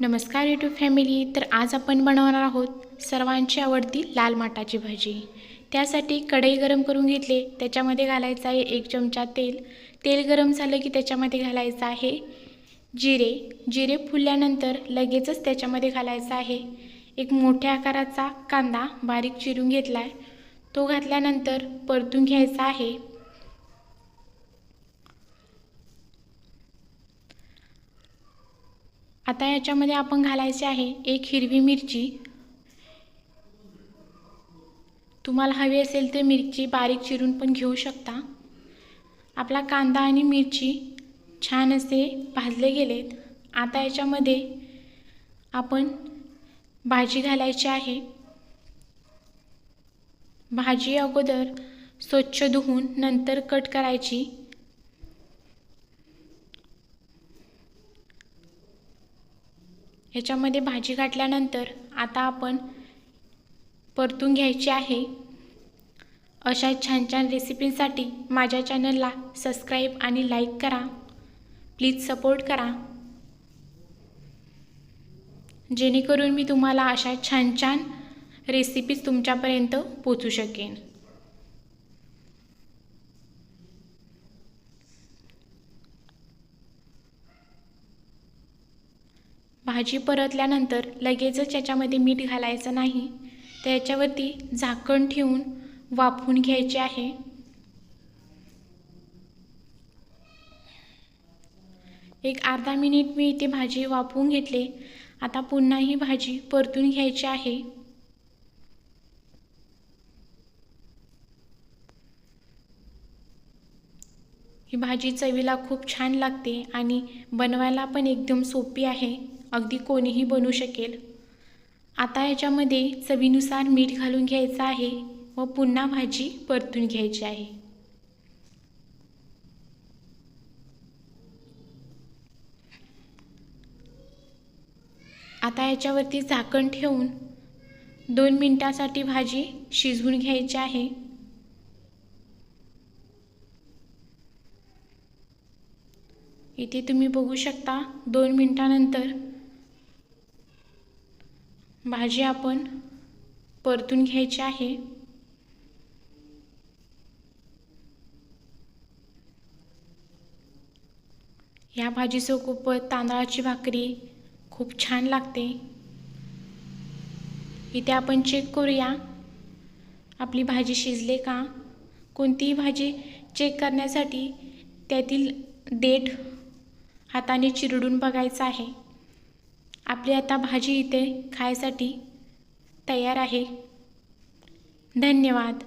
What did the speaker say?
नमस्कार YouTube family तर आज आपण बनवणार आहोत सर्वांची आवडती लाल माटाची भाजी. त्यासाठी कढई गरम करून घेतले. त्याच्यामध्ये घालायचं आहे एक चमचा तेल. तेल गरम झालं की त्याच्यामध्ये घालायचं आहे जिरे. जिरे फुलल्यानंतर लगेचच त्याच्यामध्ये घालायचा आहे. एक मोठ्या आकाराचा कांदा बारीक चिरून घेतला आहे तो घातल्यानंतर परतून घ्यायचा आहे. आता याच्यामध्ये आपण घालायचे आहे एक हिरवी मिरची. तुम्हाला हवी असेल तर मिरची बारीक चिरून पण घेऊ शकता. आपला कांदा आणि मिरची छान असे भाजले गेलेत. आता याच्यामध्ये आपण भाजी घालायची आहे. भाजी अगोदर स्वच्छ धुवून नंतर कट करायची. ह्याच्यामध्ये भाजी घातल्यानंतर आता आपण परतून घ्यायची आहे. अशा छान छान रेसिपींसाठी माझ्या चॅनलला सबस्क्राईब आणि लाईक करा. प्लीज सपोर्ट करा. जेणेकरून मी तुम्हाला अशा छान छान रेसिपीज तुमच्यापर्यंत पोचू शकेन. भाजी परतल्यानंतर लगेचच याच्यामध्ये मीठ घालायचं नाही. तर याच्यावरती झाकण ठेवून वाफून घ्यायचे आहे. एक अर्धा मिनिट मी इथे भाजी वाफवून घेतले. आता पुन्हा ही भाजी परतून घ्यायची आहे. ही भाजी चवीला खूप छान लागते आणि बनवायला पण एकदम सोपी आहे. अगदी कोणीही बनवू शकेल. आता याच्यामध्ये चवीनुसार मीठ घालून घ्यायचं आहे व पुन्हा भाजी परतून घ्यायची आहे. आता याच्यावरती झाकण ठेवून दोन मिनटासाठी भाजी शिजवून घ्यायची आहे. इथे तुम्ही बघू शकता दोन मिनटानंतर भाजी आपण परतून घ्यायची आहे. या भाजीसोबत तांदळाची भाकरी खूप छान लागते. इथे आपण चेक करूया. आपली भाजी शिजले का? कोणतीही भाजी चेक करण्यासाठी त्यातील देठ हाताने चिरडून बघायचं आहे. आपली आता भाजी इथे खायसाठी तयार आहे. धन्यवाद.